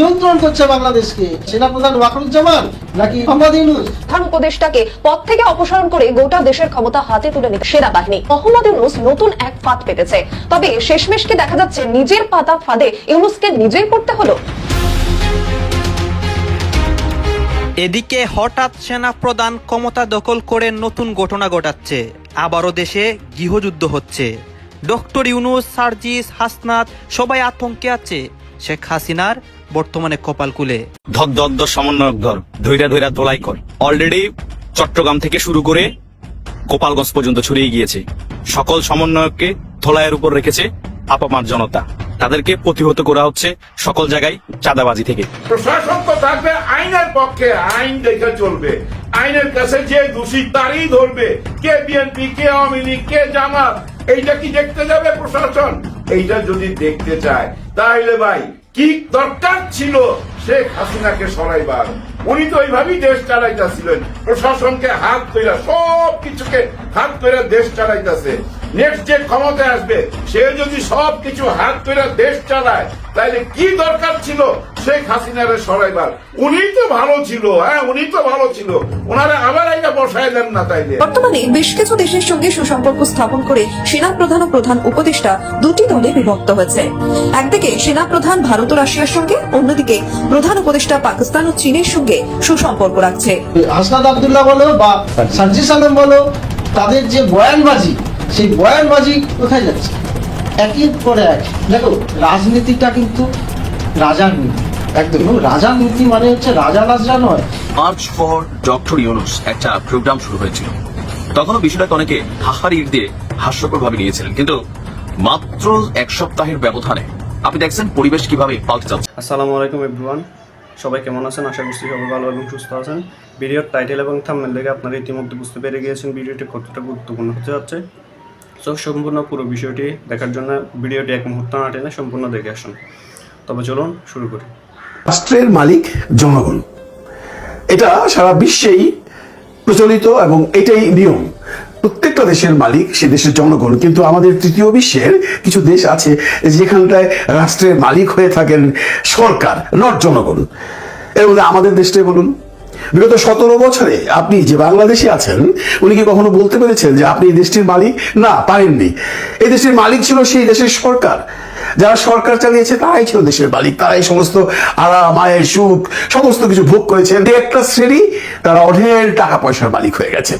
নিয়ন্ত্রণ করছে বাংলাদেশকে। সেনাপ্রধান ওয়াকরুজ্জামান নাকি মোহাম্মদ ইউনুস? প্রধান উপদেষ্টাকে পদ থেকে অপসারণ করে গোটা দেশের ক্ষমতা হাতে তুলে নিতে সেনাবাহিনী। মোহাম্মদ ইউনুস নতুন এক ফাঁদ পেতেছে। তবে শেষমেশকে দেখা যাচ্ছে নিজের পাতা ফাঁদে ইউনুসকে নিজেই পড়তে হলো। এদিকে হঠাৎ সেনা প্রধান ক্ষমতা দখল করে নতুন ঘটনা ঘটাচ্ছে। আবারও দেশে গৃহযুদ্ধ হচ্ছে। ডক্টর ইউনুস সার্জিস হাসনাত সবাই আতঙ্কে আছে। শেখ হাসিনার বর্তমানে কপাল কুলে। ধক কপালকুলে ধদ্দদ্দ সমন্বয়ক ধর ধৈরা ধৈরা তোলাই কর। অলরেডি চট্টগ্রাম থেকে শুরু করে গোপালগঞ্জ পর্যন্ত ছড়িয়ে গিয়েছে। সকল সমন্বয়ককে ধোলাইয়ের উপর রেখেছে আপামার জনতা। তাদেরকে প্রতিহত করা হচ্ছে সকল জায়গায় চাঁদাবাজি থেকে। প্রশাসন তো থাকবে আইনের পক্ষে আইন দেখে চলবে। আইনের কাছে যে দোষী তারই ধরবে। কে বিএনপি কে আওয়ামী লীগ কে জামাত এইটা কি দেখতে যাবে প্রশাসন? এইটা যদি দেখতে চায় তাহলে ভাই কি দরকার ছিল শেখ হাসিনাকে সরাইবার। উনি তো ওইভাবেই দেশ চালাইতেছিলেন। প্রশাসনকে হাত ধরে সব কিছুকে হাত ধরে দেশ চালাইতেছে। নেক্সট যে ক্ষমতায় আসবে, সে যদি সব কিছু হাত ধরে দেশ চালায় তাহলে কি দরকার ছিল? শেখ হাসিনারে সরাইবার। উনি তো ভালো ছিল হ্যাঁ উনি তো ভালো ছিল। ওনারা আবার এটা বসাইলেন না তাইলে। বর্তমানে বেশ কিছু দেশের সঙ্গে সুসম্পর্ক স্থাপন করে সেনা প্রধান ও প্রধান উপদেষ্টা দুটি দলে বিভক্ত হয়েছে। একদিকে সেনা প্রধান ভারত ও রাশিয়ার সঙ্গে অন্যদিকে প্রধান উপদেষ্টা পাকিস্তান ও চীনের সঙ্গে সুসম্পর্ক রাখছে। হাসনাদ আবদুল্লাহ বলো বা সার্জিস আলম বলো তাদের যে বয়ানবাজি সেই বয়ানবাজি কোথায় যাচ্ছে? একের পরে এক দেখো রাজনীতিটা কিন্তু রাজার নীতি। একদম। এবং রাজার নীতি মানে হচ্ছে রাজা রাজরা নয়। মার্চ ফর ডক্টর ইউনুস একটা প্রোগ্রাম শুরু হয়েছিল। তখনও বিষয়টাকে অনেকে হাহারির দিয়ে হাস্যকর ভাবে নিয়েছিলেন। কিন্তু মাত্র এক সপ্তাহের ব্যবধানে আপনি দেখছেন পরিবেশ কীভাবে পাল্টে যাচ্ছে। আসসালামু আলাইকুম এভরিওয়ান সবাই কেমন আছেন? আশা করছি সবাই ভালো এবং সুস্থ আছেন। ভিডিওর টাইটেল এবং থাম্বনেল দেখে আপনারা ইতিমধ্যে বুঝতে পেরে গিয়েছেন ভিডিওটি কতটা গুরুত্বপূর্ণ হতে যাচ্ছে। সো সম্পূর্ণ পুরো বিষয়টি দেখার জন্য ভিডিওটি এক মুহূর্ত না টেনে সম্পূর্ণ দেখে আসুন। তবে চলুন শুরু করি। রাষ্ট্রের মালিক জনগণ। এটা সারা বিশ্বেই প্রচলিত এবং এটাই নিয়ম। প্রত্যেকটা দেশের মালিক সে দেশের জনগণ, কিন্তু আমাদের তৃতীয় বিশ্বের কিছু দেশ আছে যেখানটায় রাষ্ট্রের মালিক হয়ে থাকেন সরকার নট জনগণ। এর মধ্যে আমাদের দেশটাই বলুন। বিগত সতেরো বছরে আপনি যে বাংলাদেশে আছেন, উনি কি কখনো বলতে পেরেছেন যে আপনি এই দেশটির মালিক? না, পারেননি। এই দেশের মালিক ছিল সেই দেশের সরকার। যারা সরকার চালিয়েছে, তারাই ছিল দেশের মালিক, তারাই সমস্ত আরাম, আয়ের সুখ, সমস্ত কিছু ভোগ করেছেন। যে একটা শ্রেণি, তারা অঢেল টাকা পয়সার মালিক হয়ে গেছেন।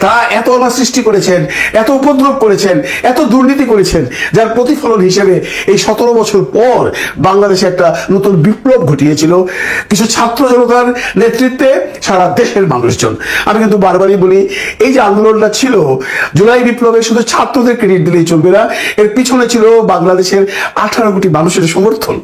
তারা এত অনা সৃষ্টি করেছেন, এত উপদ্রব করেছেন, এত দুর্নীতি করেছেন, যার প্রতিফলন হিসেবে এই সতেরো বছর পর বাংলাদেশে একটা নতুন বিপ্লব ঘটিয়েছিল। কিছু ছাত্র জনতার নেতৃত্বে সারা দেশের মানুষজন। আমি কিন্তু বারবারই বলি, এই যে আন্দোলনটা ছিল, জুলাই বিপ্লবে শুধু ছাত্রদের ক্রেডিট দিলেই চলবে না, এর পিছনে ছিল বাংলাদেশের আঠারো কোটি মানুষের সমর্থন।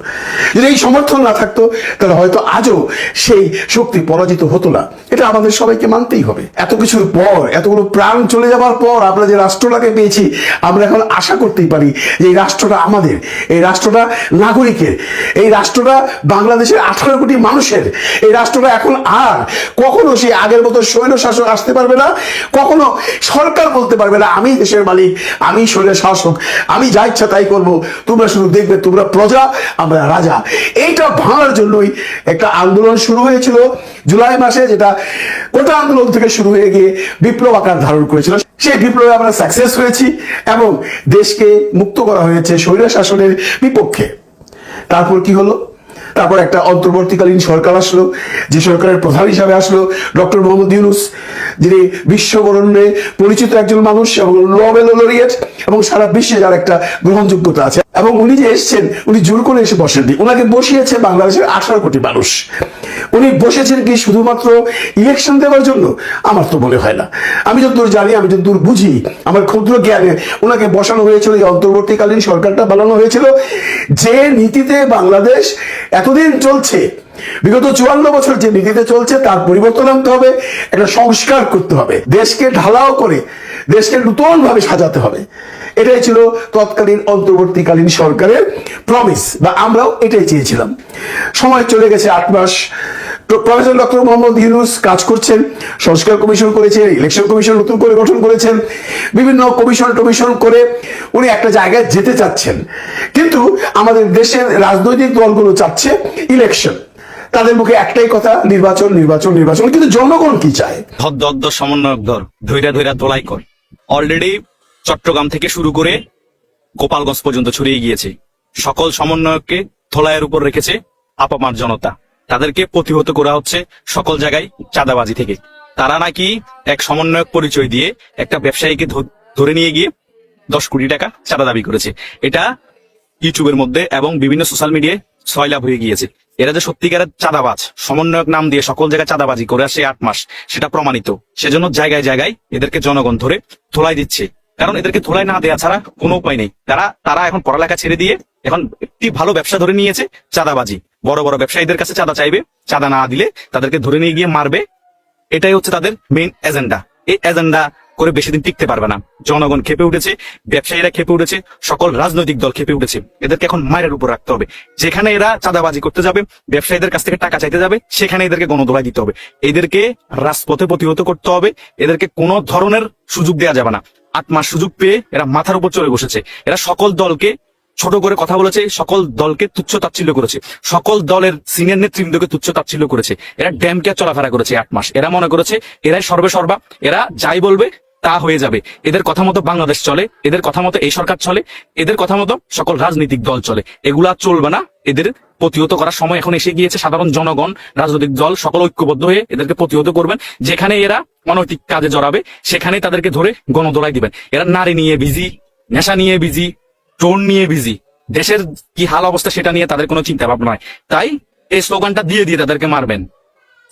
যদি এই সমর্থন না থাকতো, তাহলে হয়তো আজও সেই শক্তি পরাজিত হতো না। এটা আমাদের সবাইকে মানতেই হবে। এত কিছুর পর, এতগুলো প্রাণ চলে যাবার পর আমরা যে রাষ্ট্রটাকে পেয়েছি, আমরা এখন আশা করতেই পারি যে এই রাষ্ট্রটা আমাদের, এই রাষ্ট্রটা নাগরিকের, এই রাষ্ট্রটা বাংলাদেশের আঠারো কোটি মানুষের, এই রাষ্ট্রটা এখন আর কখনো সেই আগের মতো সৈন্য শাসক আসতে পারবে না, কখনো সরকার বলতে পারবে না, আমি দেশের মালিক, আমি সৈন্য শাসক, আমি যা ইচ্ছা তাই করব, তোমরা শুধু দেখবে তোমরা প্রজা, আমরা রাজা। এইটা ভাঙার জন্যই একটা আন্দোলন শুরু হয়েছিল জুলাই মাসে, যেটা কোটা আন্দোলন থেকে শুরু হয়ে গিয়ে বিপ্লব আকার ধারণ করেছিল। সেই বিপ্লবে আমরা সাকসেস হয়েছি এবং দেশকে মুক্ত করা হয়েছে স্বৈর শাসনের বিপক্ষে। তারপর কি হলো? তারপর একটা অন্তর্বর্তীকালীন সরকার আসলো, যে সরকারের প্রধান হিসাবে আসলো ডক্টর মোহাম্মদ ইউনুস, যিনি বিশ্ববরণ্যে পরিচিত একজন মানুষ এবং নোবেল লরিয়েট এবং সারা বিশ্বে যার একটা গ্রহণযোগ্যতা আছে। এবং উনি যে এসছেন, উনি জোর করে এসে বসেননি। ওনাকে বসিয়েছে বাংলাদেশের আঠারো কোটি মানুষ। উনি বসেছেন কি শুধুমাত্র ইলেকশন দেওয়ার জন্য? আমার তো মনে হয় না। আমি যতদূর জানি, আমি যতদূর বুঝি, আমার ক্ষুদ্র জ্ঞানে ওনাকে বসানো হয়েছিল, এই অন্তর্বর্তীকালীন সরকারটা বানানো হয়েছিল। যে নীতিতে বাংলাদেশ এতদিন চলছে, বিগত চুয়ান্ন বছর যে নীতিতে চলছে, তার পরিবর্তন আনতে হবে, একটা সংস্কার করতে হবে। দেশকে ঢালাও করে, দেশকে নতুন ভাবে সাজাতে হবে। এটাই ছিল তৎকালীন অন্তর্বর্তীকালীন সরকারের প্রমিস বা আমরাও এটাই চেয়েছিলাম। সময় চলে গেছে আট মাস। প্রফেসর ডক্টর মোহাম্মদ ইউনুস কাজ করছেন, সংস্কার কমিশন করেছেন ইলেকশন কমিশন নতুন করে গঠন করেছেন, বিভিন্ন কমিশন টমিশন করে উনি একটা জায়গায় যেতে চাচ্ছেন। কিন্তু আমাদের দেশের রাজনৈতিক দলগুলো চাচ্ছে ইলেকশন তাদের মুখে একটাই কথা, নির্বাচন নির্বাচন নির্বাচন। কিন্তু জনগণ কি চায়? ধদ্দদ্দ সমন্বয়ক ধর ধৈরা ধৈরা দোলাই কর। অলরেডি চট্টগ্রাম থেকে শুরু করে গোপালগঞ্জ পর্যন্ত ছড়িয়ে গিয়েছে। সকল সমন্বয়ককে ধোলাইয়ের উপর রেখেছে আপামার জনতা। তাদেরকে প্রতিহত করা হচ্ছে সকল জায়গায় চাঁদাবাজি থেকে। তারা নাকি এক সমন্বয়ক পরিচয় দিয়ে একটা ব্যবসায়ীকে ধরে নিয়ে গিয়ে দশ কোটি টাকা চাঁদা দাবি করেছে। এটা ইউটিউবের মধ্যে এবং বিভিন্ন সোশ্যাল মিডিয়ায় ছয়লাভ হয়ে গিয়েছে। এরা যে সত্যিকারের চাঁদাবাজ, সমন্বয়ক নাম দিয়ে সকল জায়গায় চাঁদাবাজি করে আসে আট মাস, সেটা প্রমাণিত। সেজন্য জায়গায় জায়গায় এদেরকে জনগণ ধরে ধোলাই দিচ্ছে। কারণ এদেরকে ধোলাই না দেওয়া ছাড়া কোনো উপায় নেই। তারা তারা এখন পড়ালেখা ছেড়ে দিয়ে এখন একটি ভালো ব্যবসা ধরে নিয়েছে, চাঁদাবাজি। বড় বড় ব্যবসায়ীদের কাছে চাঁদা চাইবে, চাঁদা না দিলে তাদেরকে ধরে নিয়ে গিয়ে মারবে। এটাই হচ্ছে তাদের মেইন এজেন্ডা এই এজেন্ডা করে বেশি দিন টিকতে পারবে না। জনগণ খেপে উঠেছে, ব্যবসায়ীরা খেপে উঠেছে, সকল রাজনৈতিক দল খেপে উঠেছে। এদেরকে এখন মায়ের উপর রাখতে হবে। যেখানে এরা চাঁদাবাজি করতে যাবে, ব্যবসায়ীদের কাছ থেকে টাকা চাইতে যাবে, সেখানে এদেরকে গণদোলাই দিতে হবে। এদেরকে রাজপথে প্রতিহত করতে হবে। এদেরকে কোনো ধরনের সুযোগ দেওয়া যাবে না। আট মাস সুযোগ পেয়ে এরা মাথার উপর চলে বসেছে। এরা সকল দলকে ছোট করে কথা বলেছে, সকল দলকে তুচ্ছ তাচ্ছিল্য করেছে। সকল দলের সিনিয়র নেতৃবৃন্দকে তুচ্ছ তাচ্ছিল্য করেছে। এরা ড্যামকে চলাফেরা করেছে আট মাস। এরা মনে করেছে, এরাই সর্বে সর্বা। এরা যাই বলবে তা হয়ে যাবে। এদের কথা মতো বাংলাদেশ চলে, এদের কথা মতো এই সরকার চলে, এদের কথা মতো সকল রাজনৈতিক দল চলে। এগুলা চলবে না, এদের প্রতিহত করার সময় এখন এসে গিয়েছে সাধারণ জনগণ, রাজনৈতিক দল, সকল ঐক্যবদ্ধ হয়ে এদেরকে প্রতিহত করবেন। যেখানে এরা অনৈতিক কাজে জড়াবে, সেখানে তাদেরকে ধরে গণদোলাই দিবেন। এরা নারী নিয়ে বিজি, নেশা নিয়ে বিজি টোন নিয়ে বিজি। দেশের কি হাল অবস্থা সেটা নিয়ে তাদের কোনো চিন্তা ভাবনা নয় তাই এই স্লোগানটা দিয়ে দিয়ে তাদেরকে মারবেন।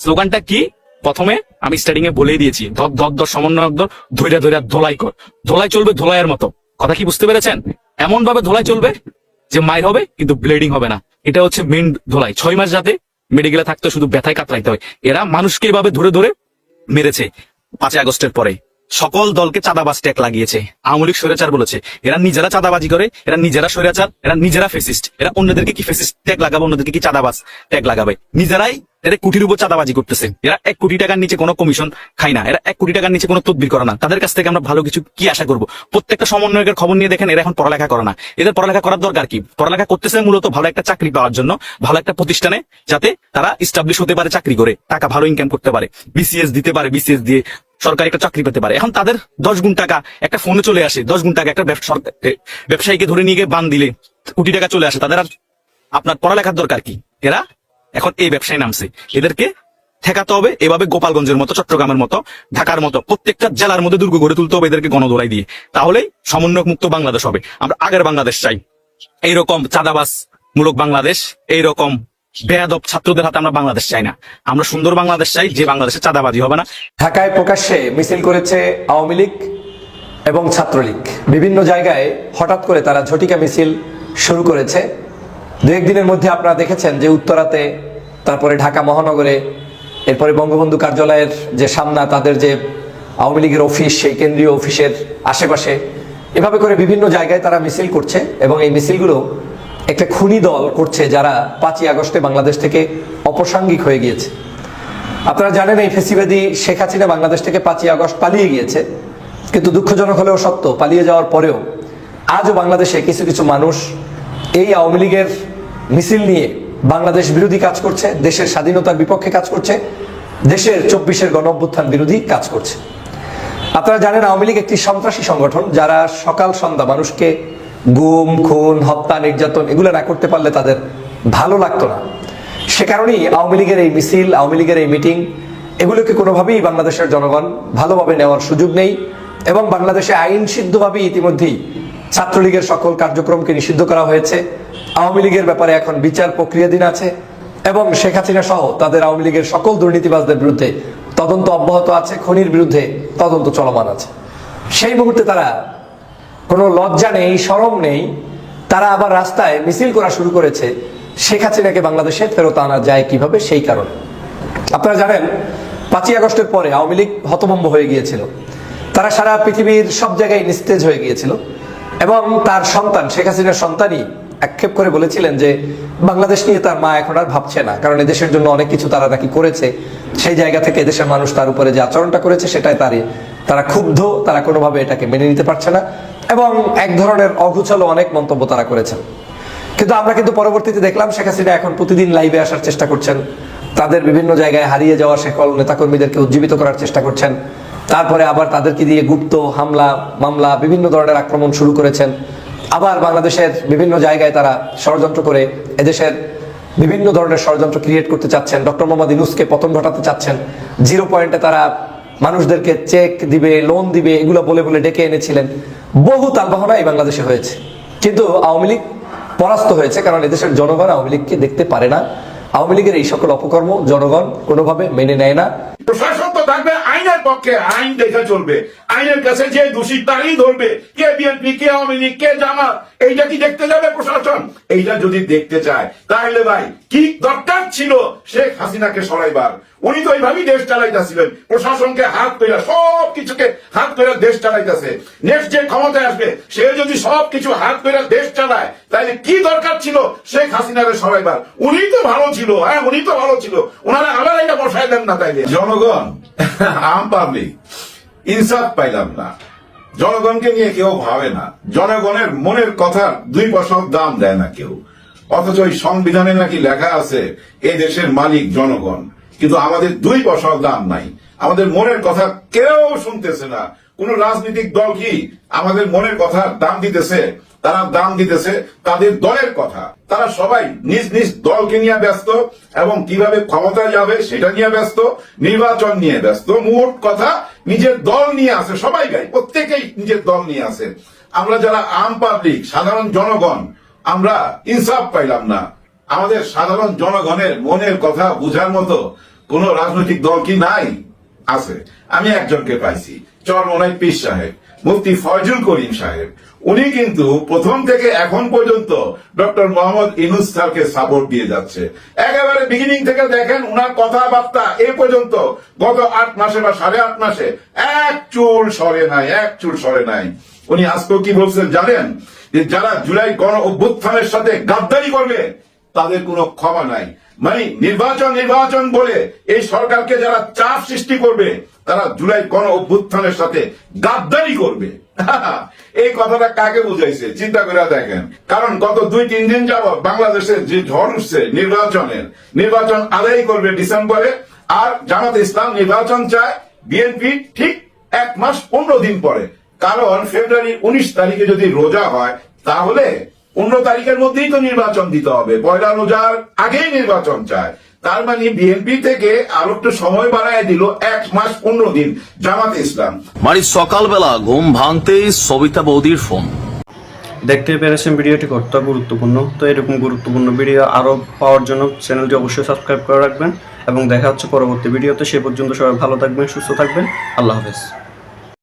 স্লোগানটা কি? প্রথমে আমি স্টার্টিং এ বলেই দিয়েছি, ধর ধর ধর, সমন্বয়ক ধর, ধৈর্য ধৈর্য, ধোলাই কর। ধোলাই চলবে ধোলাইয়ের মতো। কথা কি বুঝতে পেরেছেন? এমন ভাবে ধোলাই চলবে যে মায়ের হবে, কিন্তু ব্লিডিং হবে না। এটা হচ্ছে মেন ধোলাই। ছয় মাস যাতে মেডিকেলে থাকতে শুধু ব্যথায় কাতরাইতে হয়। এরা মানুষকে এভাবে ধরে ধরে মেরেছে পাঁচই আগস্টের পরে। সকল দলকে চাঁদাবাজ ট্যাগ লাগিয়েছে। আওয়ামী লীগ স্বৈরাচার বলেছে, এরা নিজেরা চাঁদাবাজি করে, এরা নিজেরা স্বৈরাচার, এরা নিজেরা ফেসিস্ট এরা অন্যদেরকে কি ফেসিস্ট ট্যাগ লাগাবে, অন্যদেরকে কি চাঁদাবাজ ট্যাগ লাগাবে? নিজেরাই এরা কোটির উপর চাঁদাবাজি করতেছে। এরা এক কোটি টাকার নিচে কোনো কমিশন খায় না, এরা এক কোটি টাকার নিচে কোনো তদবির করে না। তাদের কাছ থেকে আমরা ভালো কিছু কি আশা করব? প্রত্যেকটা সমন্বয়কের খবর নিয়ে দেখেন এরা এখন পড়ালেখা করে না। এদের পড়ালেখা করার দরকার কি? পড়ালেখা করতেছে মূলত ভালো একটা চাকরি পাওয়ার জন্য, ভালো একটা প্রতিষ্ঠানে, যাতে তারা ইস্টাবলিশ হতে পারে চাকরি করে, টাকা ভালো ইনকাম করতে পারে বিসিএস দিতে পারে বিসিএস দিয়ে সরকারি একটা চাকরি পেতে পারে। এখন তাদের দশ গুণ টাকা একটা ফোনে চলে আসে, দশ গুণ টাকা একটা ব্যব- ব্যবসায়ীকে ধরে নিয়ে গিয়ে বান দিলে কোটি টাকা চলে আসে। তাদের আর আপনার পড়ালেখার দরকার কি? এরা এখন এই ব্যবসায় নামছে। এদেরকে ঠেকাতে হবে এভাবে গোপালগঞ্জের মতো, চট্টগ্রামের মতো, ঢাকার মতো, প্রত্যেকটা জেলার মধ্যে দুর্গ গড়ে তুলতে হবে এদেরকে গণদোলাই দিয়ে। তাহলেই সমন্বয় মুক্ত বাংলাদেশ হবে। আমরা আগের বাংলাদেশ চাই। এইরকম চাঁদাবাস মূলক বাংলাদেশ, এইরকম বেয়াদব ছাত্রদের হাতে আমরা বাংলাদেশ চাই না। আমরা সুন্দর বাংলাদেশ চাই, যে বাংলাদেশে চাঁদাবাজি হবে না। ঢাকায় প্রকাশ্যে মিছিল করেছে আওয়ামী লীগ এবং ছাত্রলীগ। বিভিন্ন জায়গায় হঠাৎ করে তারা ঝটিকা মিছিল শুরু করেছে। দু একদিনের মধ্যে আপনারা দেখেছেন যে উত্তরাতে, তারপরে ঢাকা মহানগরে, এরপরে বঙ্গবন্ধু কার্যালয়ের যে সামনা, তাদের যে আওয়ামী লীগের অফিস, সেই কেন্দ্রীয় অফিসের আশেপাশে, এভাবে করে বিভিন্ন জায়গায় তারা মিছিল করছে এবং এই মিছিলগুলো একটা খুনি দল করছে যারা পাঁচই আগস্টে বাংলাদেশ থেকে অপসাঙ্গিক হয়ে গিয়েছে। আপনারা জানেন এই ফেসিবাদী শেখ হাসিনা বাংলাদেশ থেকে পাঁচই আগস্ট পালিয়ে গিয়েছে। কিন্তু দুঃখজনক হলেও সত্য, পালিয়ে যাওয়ার পরেও আজও বাংলাদেশে কিছু কিছু মানুষ এই আওয়ামী লীগের মিছিল নিয়ে বাংলাদেশ বিরোধী কাজ করছে, দেশের স্বাধীনতার বিপক্ষে কাজ করছে, দেশের চব্বিশের গণ অভ্যুত্থান বিরোধী কাজ করছে। আপনারা জানেন আওয়ামী লীগ একটি সন্ত্রাসী সংগঠন যারা সকাল সন্ধ্যা মানুষকে গুম, খুন, হত্যা, নির্যাতন এগুলো না করতে পারলে তাদের ভালো লাগতো না। সে কারণেই আওয়ামী লীগের এই মিছিল, আওয়ামী লীগের এই মিটিং, এগুলোকে কোনোভাবেই বাংলাদেশের জনগণ ভালোভাবে নেওয়ার সুযোগ নেই এবং বাংলাদেশে আইন সিদ্ধভাবেই ইতিমধ্যেই ছাত্রলীগের সকল কার্যক্রমকে নিষিদ্ধ করা হয়েছে। আওয়ামী লীগের ব্যাপারে এখন বিচার প্রক্রিয়াধীন আছে এবং শেখ হাসিনা সহ তাদের আওয়ামী লীগের সকল দুর্নীতিবাজদের বিরুদ্ধে তদন্ত অব্যাহত আছে, খনির বিরুদ্ধে তদন্ত চলমান আছে। সেই মুহূর্তে তারা কোনো লজ্জা নেই, সরম নেই। তারা আবার রাস্তায় মিছিল করা শুরু করেছে। শেখ হাসিনাকে বাংলাদেশে ফেরত আনা যায় কীভাবে? সেই কারণে। আপনারা জানেন, পাঁচই আগস্টের পরে আওয়ামী লীগ হতভম্ব হয়ে গিয়েছিল। তারা সারা পৃথিবীর সব জায়গায় নিস্তেজ হয়ে গিয়েছিল। এবং তার সন্তান, শেখ হাসিনার সন্তানই আক্ষেপ করে বলেছিলেন যে, বাংলাদেশ নিয়ে তার মা এখন আর ভাবছে না। কারণ এদেশের জন্য অনেক কিছু তারা নাকি করেছে। সেই জায়গা থেকে এদেশের মানুষ তার উপরে যে আচরণটা করেছে, সেটাই তারই। তারা ক্ষুব্ধ, তারা কোনোভাবে এটাকে মেনে নিতে পারছে না। এবং এক ধরনের অঘুচালো অনেক মন্তব্য তারা করেছেন। কিন্তু আমরা কিন্তু পরবর্তীতে দেখলাম শেখ হাসিনা এখন প্রতিদিন লাইভে আসার চেষ্টা করছেন। তাদের বিভিন্ন জায়গায় হারিয়ে যাওয়া সকল নেতাকর্মীদেরকে উজ্জীবিত করার চেষ্টা করছেন। তারপরে আবার তাদেরকে দিয়ে গুপ্ত হামলা, মামলা, বিভিন্ন ধরনের আক্রমণ শুরু করেছেন। আবার বাংলাদেশের বিভিন্ন জায়গায় তারা ষড়যন্ত্র করে এদেশের বিভিন্ন ধরনের ষড়যন্ত্র ক্রিয়েট করতে চাচ্ছেন। ডক্টর মোহাম্মদ ইনুসকে পতন ঘটাতে চাচ্ছেন। জিরো পয়েন্টে তারা মানুষদেরকে চেক দিবে লোন দিবে, এগুলো বলে বলে ডেকে এনেছিলেন। বহু তালবাহনা এই বাংলাদেশে হয়েছে। কিন্তু আওয়ামী লীগ পরাস্ত হয়েছে, কারণ এদেশের জনগণ আওয়ামী লীগকে দেখতে পারে না। আওয়ামী লীগের এই সকল অপকর্ম জনগণ কোনোভাবে মেনে নেয় না। প্রশাসন তো থাকবে আইনের পক্ষে আইন দেখে চলবে। আইনের কাছে যে দোষী তারই ধরবে। কে বিএনপি কে আওয়ামী লীগ, কে জামাত, এইটা কি দেখতে যাবে প্রশাসন? এইটা যদি দেখতে চায়, তাহলে ভাই, কি দরকার ছিল শেখ হাসিনাকে সরাইবার? উনি তো এইভাবেই দেশ চালাইতেছিলেন। প্রশাসনকে হাত পেরা সব কিছুকে হাত পেরা দেশ চালাইতেছে। নেক্সট যে ক্ষমতায় আসবে, সে যদি সব কিছু হাত পেরা দেশ চালায়, তাহলে কি দরকার ছিল শেখ হাসিনাকে সরাইবার? উনি তো ভালো ছিল হ্যাঁ উনি তো ভালো ছিল। ওনারা আবার এটা বসায় দেন না তাইলে। জনগণ পাবলিক। ইনসাফ পাইলাম না। জনগণকে নিয়ে কেউ ভাবে না। জনগণের মনের কথার দুই পশক দাম দেয় না কেউ। অথচ ওই সংবিধানে নাকি লেখা আছে, এ দেশের মালিক জনগণ। কিন্তু আমাদের দুই পশক দাম নাই। আমাদের মনের কথা কেউ শুনতেছে না। কোন রাজনৈতিক দল কি আমাদের মনের কথা দাম দিতেছে? তারা দাম দিতেছে তাদের দলের কথা। তারা সবাই নিজ নিজ দলকে নিয়ে ব্যস্ত এবং কীভাবে ক্ষমতায় যাবে সেটা নিয়ে ব্যস্ত, নির্বাচন নিয়ে ব্যস্ত। মোট কথা, নিজের দল নিয়ে আছে সবাই গাই প্রত্যেকেই নিজের দল নিয়ে আছে। আমরা যারা আম পাবলিক সাধারণ জনগণ, আমরা ইনসাফ পাইলাম না। আমাদের সাধারণ জনগণের মনের কথা বুঝার মতো কোন রাজনৈতিক দল কি নাই? আছে। আমি একজনকে পাইছি। চরমনাই পীর সাহেব, মুফতি ফয়জুল করিম সাহেব, উনি কিন্তু প্রথম থেকে এখন পর্যন্ত ডক্টর মোহাম্মদ ইনুস স্যারকে সাপোর্ট দিয়ে যাচ্ছে। একেবারে বিগিনিং থেকে দেখেন উনার কথাবার্তা এ পর্যন্ত গত আট মাসে বা সাড়ে আট মাসে এক চুল সরে নাই, এক চুল সরে নাই। উনি আজকেও কি বলছেন জানেন? যে যারা জুলাই গণ অভ্যুত্থানের সাথে গাদ্দারি করবে তাদের কোনো ক্ষমা নাই। মানে নির্বাচন নির্বাচন বলে এই সরকারকে যারা চাপ সৃষ্টি করবে, তারা জুলাই গণ অভ্যুত্থানের সাথে গাদ্দারি করবে। এই কথাটা কাকে বুঝাইছে? চিন্তা করে দেখেন। কারণ গত দুই, তিন দিন যাবৎ বাংলাদেশের যে ঝড় উঠছে নির্বাচনের, নির্বাচন আদায় করবে ডিসেম্বরে, আর জামাত ইসলাম নির্বাচন চায় বিএনপি ঠিক এক মাস পনেরো দিন পরে। কারণ ফেব্রুয়ারি উনিশ তারিখে যদি রোজা হয়, তাহলে পনেরো তারিখের মধ্যেই তো নির্বাচন দিতে হবে। পয়লা রোজার আগেই নির্বাচন চায় তার মানে বিএনপি থেকে আরও একটু সময় বাড়ায় দিল এক মাস পনেরো দিন জামাত ইসলাম। মানে সকালবেলা ঘুম ভাঙতেই সবিতা বৌদির ফোন। দেখতে পেরেছেন ভিডিওটি কতটা গুরুত্বপূর্ণ? তো এরকম গুরুত্বপূর্ণ ভিডিও আরও পাওয়ার জন্য চ্যানেলটি অবশ্যই সাবস্ক্রাইব করে রাখবেন এবং দেখা হচ্ছে পরবর্তী ভিডিওতে। সে পর্যন্ত সবাই ভালো থাকবেন সুস্থ থাকবেন। আল্লাহ হাফেজ।